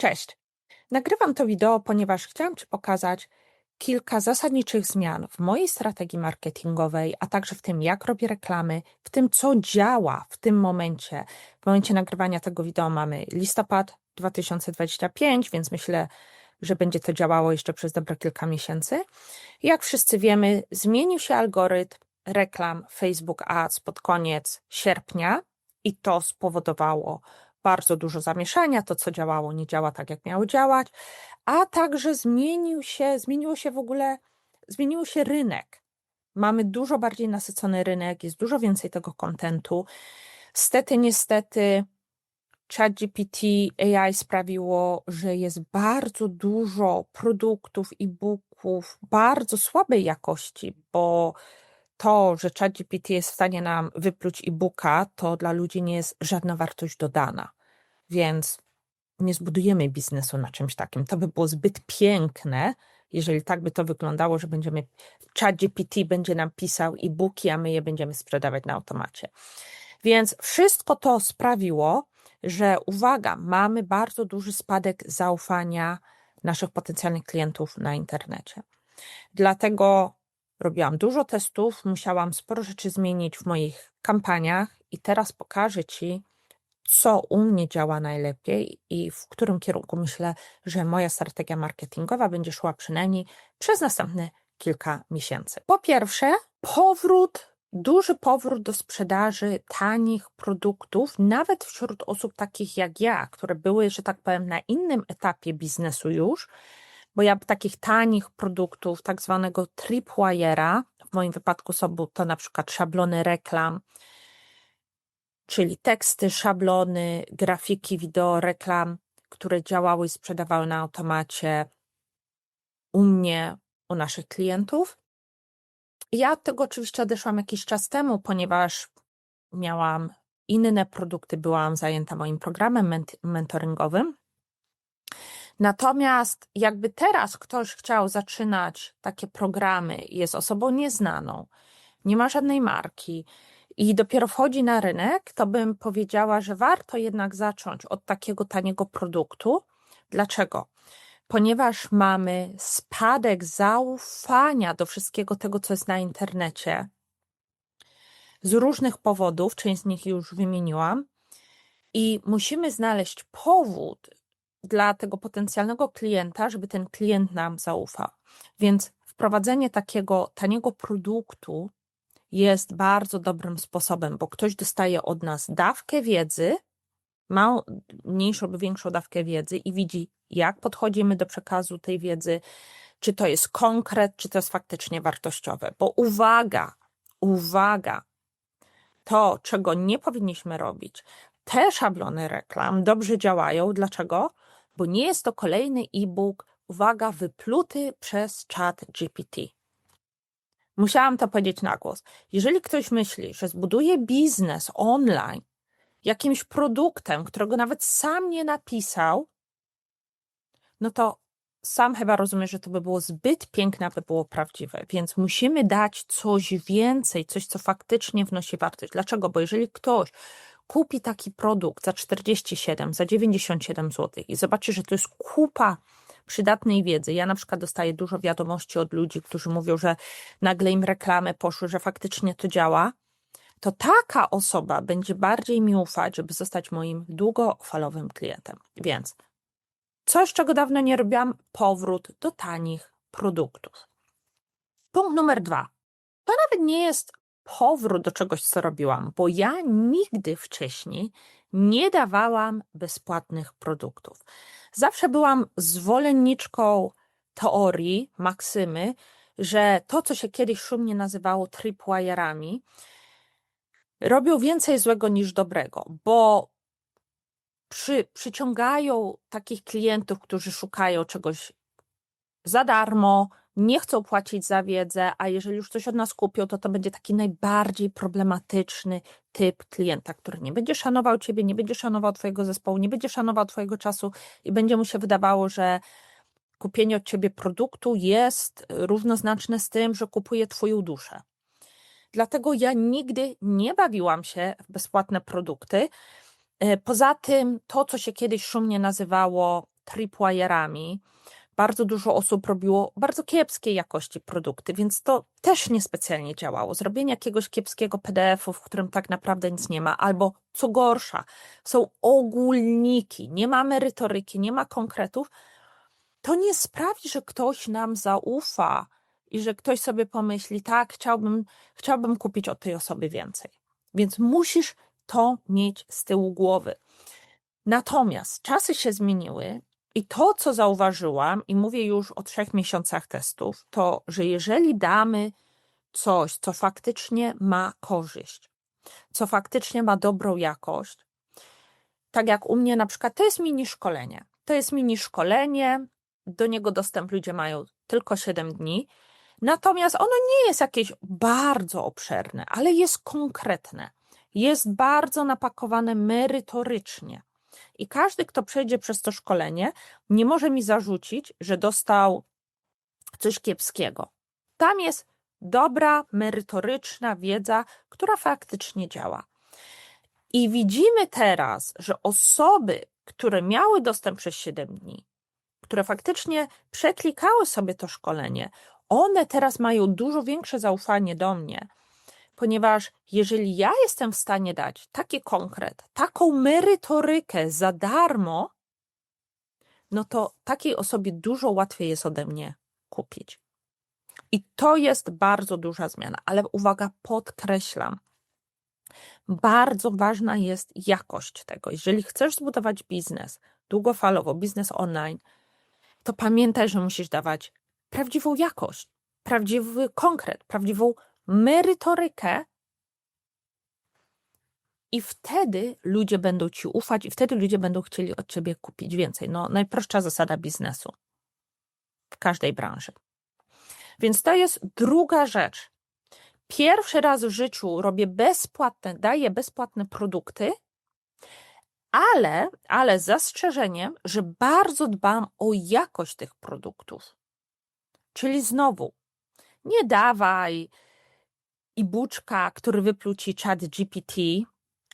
Cześć. Nagrywam to wideo, ponieważ chciałam Ci pokazać kilka zasadniczych zmian w mojej strategii marketingowej, a także w tym, jak robię reklamy, w tym, co działa w tym momencie. W momencie nagrywania tego wideo mamy listopad 2025, więc myślę, że będzie to działało jeszcze przez dobre kilka miesięcy. Jak wszyscy wiemy, zmienił się algorytm reklam Facebook Ads pod koniec sierpnia i to spowodowało bardzo dużo zamieszania, to co działało nie działa tak, jak miało działać, a także zmienił się, zmieniło się w ogóle, zmienił się rynek. Mamy dużo bardziej nasycony rynek, jest dużo więcej tego kontentu. Stety, niestety, ChatGPT AI sprawiło, że jest bardzo dużo produktów, e-booków bardzo słabej jakości, bo to, że ChatGPT jest w stanie nam wypluć e-booka, to dla ludzi nie jest żadna wartość dodana. Więc nie zbudujemy biznesu na czymś takim. To by było zbyt piękne, jeżeli tak by to wyglądało, że będziemy, ChatGPT będzie nam pisał e-booki, a my je będziemy sprzedawać na automacie. Więc wszystko to sprawiło, że uwaga, mamy bardzo duży spadek zaufania naszych potencjalnych klientów na internecie. Dlatego robiłam dużo testów, musiałam sporo rzeczy zmienić w moich kampaniach i teraz pokażę Ci, co u mnie działa najlepiej i w którym kierunku myślę, że moja strategia marketingowa będzie szła przynajmniej przez następne kilka miesięcy. Po pierwsze, powrót, duży powrót do sprzedaży tanich produktów, nawet wśród osób takich jak ja, które były, że tak powiem, na innym etapie biznesu już, bo ja takich tanich produktów, tak zwanego tripwire'a, w moim wypadku są to na przykład szablony reklam, czyli teksty, szablony, grafiki, wideo, reklam, które działały i sprzedawały na automacie u mnie, u naszych klientów. Ja od tego oczywiście odeszłam jakiś czas temu, ponieważ miałam inne produkty, byłam zajęta moim programem mentoringowym. Natomiast jakby teraz ktoś chciał zaczynać takie programy, jest osobą nieznaną, nie ma żadnej marki i dopiero wchodzi na rynek, to bym powiedziała, że warto jednak zacząć od takiego taniego produktu. Dlaczego? Ponieważ mamy spadek zaufania do wszystkiego tego, co jest na internecie, z różnych powodów, część z nich już wymieniłam, i musimy znaleźć powód, dla tego potencjalnego klienta, żeby ten klient nam zaufał. Więc wprowadzenie takiego taniego produktu jest bardzo dobrym sposobem, bo ktoś dostaje od nas dawkę wiedzy, ma mniejszą lub większą dawkę wiedzy i widzi, jak podchodzimy do przekazu tej wiedzy, czy to jest konkret, czy to jest faktycznie wartościowe. Bo uwaga, uwaga, to, czego nie powinniśmy robić, te szablony reklam dobrze działają. Dlaczego? bo nie jest to kolejny e-book, uwaga, wypluty przez chat GPT. Musiałam to powiedzieć na głos. Jeżeli ktoś myśli, że zbuduje biznes online jakimś produktem, którego nawet sam nie napisał, no to sam chyba rozumie, że to by było zbyt piękne, aby było prawdziwe. Więc musimy dać coś więcej, coś, co faktycznie wnosi wartość. Dlaczego? Bo jeżeli ktoś kupi taki produkt za 47, za 97 zł i zobaczy, że to jest kupa przydatnej wiedzy. Ja na przykład dostaję dużo wiadomości od ludzi, którzy mówią, że nagle im reklamy poszły, że faktycznie to działa, to taka osoba będzie bardziej mi ufać, żeby zostać moim długofalowym klientem. Więc coś, czego dawno nie robiłam, powrót do tanich produktów. Punkt numer dwa. To nawet nie jest powrót do czegoś, co robiłam, bo ja nigdy wcześniej nie dawałam bezpłatnych produktów. Zawsze byłam zwolenniczką teorii, maksymy, że to, co się kiedyś szumnie nazywało tripwire'ami, robią więcej złego niż dobrego, bo przy, przyciągają takich klientów, którzy szukają czegoś za darmo, nie chcą płacić za wiedzę, a jeżeli już coś od nas kupią, to to będzie taki najbardziej problematyczny typ klienta, który nie będzie szanował ciebie, nie będzie szanował twojego zespołu, nie będzie szanował twojego czasu i będzie mu się wydawało, że kupienie od ciebie produktu jest równoznaczne z tym, że kupuje twoją duszę. Dlatego ja nigdy nie bawiłam się w bezpłatne produkty. E, poza tym, to, co się kiedyś szumnie nazywało tripwire'ami. Bardzo dużo osób robiło bardzo kiepskiej jakości produkty, więc to też niespecjalnie działało. Zrobienie jakiegoś kiepskiego PDF-u, w którym tak naprawdę nic nie ma, albo co gorsza, są ogólniki, nie ma merytoryki, nie ma konkretów, to nie sprawi, że ktoś nam zaufa i że ktoś sobie pomyśli, tak, chciałbym, chciałbym kupić od tej osoby więcej. Więc musisz to mieć z tyłu głowy. Natomiast czasy się zmieniły i to, co zauważyłam, i mówię już o trzech miesiącach testów, to, że jeżeli damy coś, co faktycznie ma korzyść, co faktycznie ma dobrą jakość, tak jak u mnie na przykład, to jest mini szkolenie. To jest mini szkolenie, do niego dostęp ludzie mają tylko 7 dni. Natomiast ono nie jest jakieś bardzo obszerne, ale jest konkretne. Jest bardzo napakowane merytorycznie. I każdy, kto przejdzie przez to szkolenie, nie może mi zarzucić, że dostał coś kiepskiego. Tam jest dobra, merytoryczna wiedza, która faktycznie działa. I widzimy teraz, że osoby, które miały dostęp przez 7 dni, które faktycznie przeklikały sobie to szkolenie, one teraz mają dużo większe zaufanie do mnie, ponieważ jeżeli ja jestem w stanie dać taki konkret, taką merytorykę za darmo, no to takiej osobie dużo łatwiej jest ode mnie kupić. I to jest bardzo duża zmiana, ale uwaga, podkreślam, bardzo ważna jest jakość tego. Jeżeli chcesz zbudować biznes długofalowo, biznes online, to pamiętaj, że musisz dawać prawdziwą jakość, prawdziwy konkret, prawdziwą merytorykę. I wtedy ludzie będą ci ufać, i wtedy ludzie będą chcieli od ciebie kupić więcej. No, najprostsza zasada biznesu w każdej branży. Więc to jest druga rzecz. Pierwszy raz w życiu robię bezpłatne, daję bezpłatne produkty, ale, ale z zastrzeżeniem, że bardzo dbam o jakość tych produktów. Czyli znowu, nie dawaj i buczka, który wypluł ci chat GPT,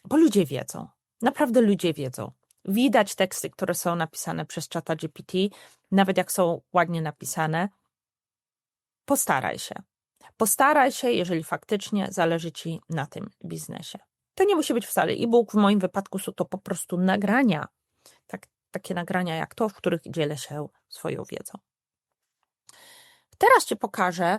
bo ludzie wiedzą. Naprawdę ludzie wiedzą. Widać teksty, które są napisane przez czata GPT, nawet jak są ładnie napisane. Postaraj się. Postaraj się, jeżeli faktycznie zależy ci na tym biznesie. To nie musi być wcale e-book. W moim wypadku są to po prostu nagrania. Tak, takie nagrania jak to, w których dzielę się swoją wiedzą. Teraz Ci pokażę,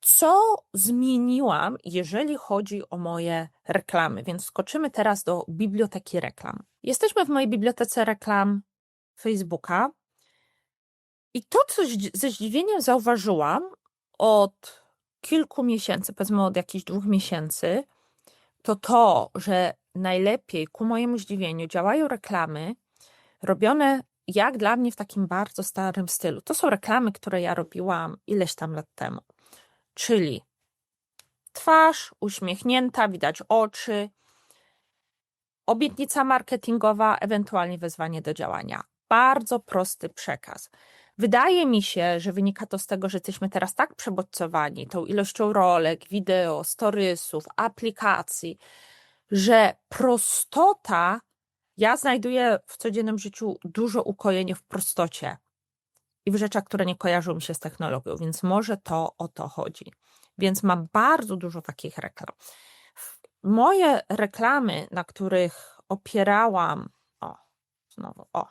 co zmieniłam, jeżeli chodzi o moje reklamy. Więc skoczymy teraz do biblioteki reklam. Jesteśmy w mojej bibliotece reklam Facebooka. I to, co ze zdziwieniem zauważyłam od kilku miesięcy, powiedzmy od jakichś dwóch miesięcy, to to, że najlepiej ku mojemu zdziwieniu działają reklamy robione jak dla mnie w takim bardzo starym stylu. To są reklamy, które ja robiłam ileś tam lat temu. Czyli twarz uśmiechnięta, widać oczy, obietnica marketingowa, ewentualnie wezwanie do działania. Bardzo prosty przekaz. Wydaje mi się, że wynika to z tego, że jesteśmy teraz tak przebodźcowani tą ilością rolek, wideo, storysów, aplikacji, że prostota, ja znajduję w codziennym życiu dużo ukojenia w prostocie i w rzeczach, które nie kojarzą mi się z technologią, więc może to o to chodzi. Więc mam bardzo dużo takich reklam. Moje reklamy, na których opierałam, o, znowu, o,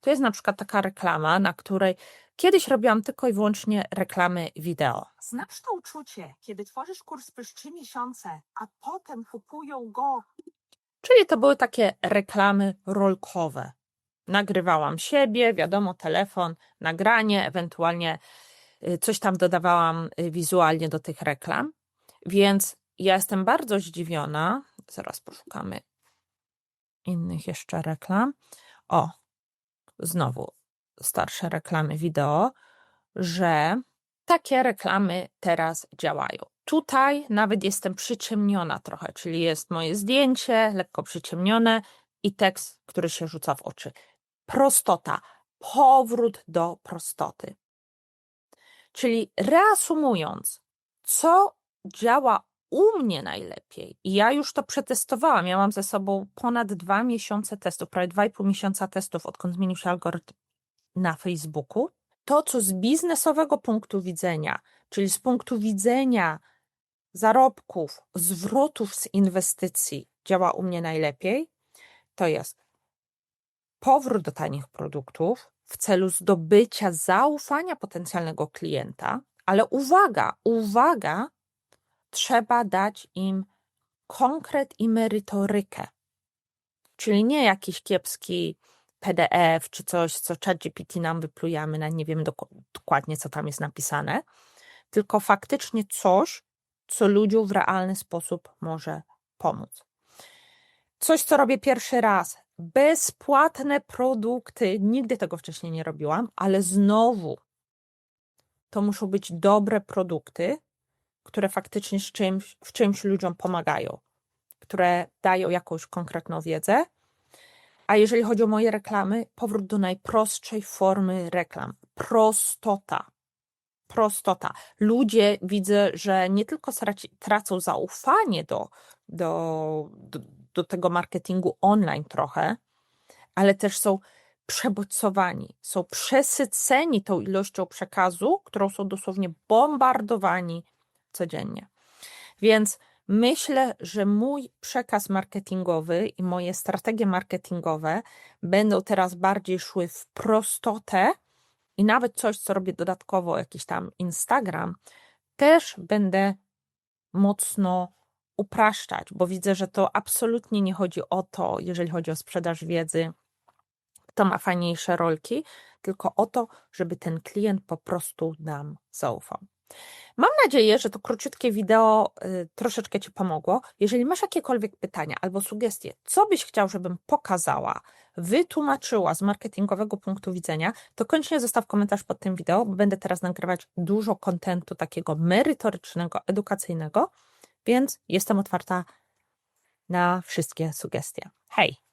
to jest na przykład taka reklama, na której kiedyś robiłam tylko i wyłącznie reklamy wideo. Znasz to uczucie, kiedy tworzysz kurs przez trzy miesiące, a potem kupują go. Czyli to były takie reklamy rolkowe. Nagrywałam siebie, wiadomo, telefon, nagranie, ewentualnie y, coś tam dodawałam y, wizualnie do tych reklam. Więc ja jestem bardzo zdziwiona. Zaraz poszukamy innych jeszcze reklam. O, znowu starsze reklamy wideo, że takie reklamy teraz działają. Tutaj nawet jestem przyciemniona trochę, czyli jest moje zdjęcie, lekko przyciemnione i tekst, który się rzuca w oczy. Prostota, powrót do prostoty. Czyli reasumując, co działa u mnie najlepiej, i ja już to przetestowałam, ja mam ze sobą ponad dwa miesiące testów, prawie dwa i pół miesiąca testów, odkąd zmienił się algorytm na Facebooku. To, co z biznesowego punktu widzenia, czyli z punktu widzenia zarobków, zwrotów z inwestycji działa u mnie najlepiej, to jest powrót do tanich produktów w celu zdobycia zaufania potencjalnego klienta, ale uwaga, uwaga, trzeba dać im konkret i merytorykę. Czyli nie jakiś kiepski PDF czy coś, co ChatGPT nam wyplujemy, na nie wiemy dok- dokładnie, co tam jest napisane, tylko faktycznie coś, co ludziom w realny sposób może pomóc. Coś, co robię pierwszy raz. Bezpłatne produkty. Nigdy tego wcześniej nie robiłam, ale znowu to muszą być dobre produkty, które faktycznie czymś, w czymś ludziom pomagają, które dają jakąś konkretną wiedzę. A jeżeli chodzi o moje reklamy, powrót do najprostszej formy reklam. Prostota. Prostota. Ludzie widzę, że nie tylko tracą zaufanie do, do, do, do tego marketingu online trochę, ale też są przebodźcowani, są przesyceni tą ilością przekazu, którą są dosłownie bombardowani codziennie. Więc myślę, że mój przekaz marketingowy i moje strategie marketingowe będą teraz bardziej szły w prostotę i nawet coś, co robię dodatkowo, jakiś tam Instagram, też będę mocno upraszczać, bo widzę, że to absolutnie nie chodzi o to, jeżeli chodzi o sprzedaż wiedzy, kto ma fajniejsze rolki, tylko o to, żeby ten klient po prostu nam zaufał. Mam nadzieję, że to króciutkie wideo y, troszeczkę Ci pomogło. Jeżeli masz jakiekolwiek pytania albo sugestie, co byś chciał, żebym pokazała, wytłumaczyła z marketingowego punktu widzenia, to koniecznie zostaw komentarz pod tym wideo, bo będę teraz nagrywać dużo kontentu takiego merytorycznego, edukacyjnego, więc jestem otwarta na wszystkie sugestie. Hej!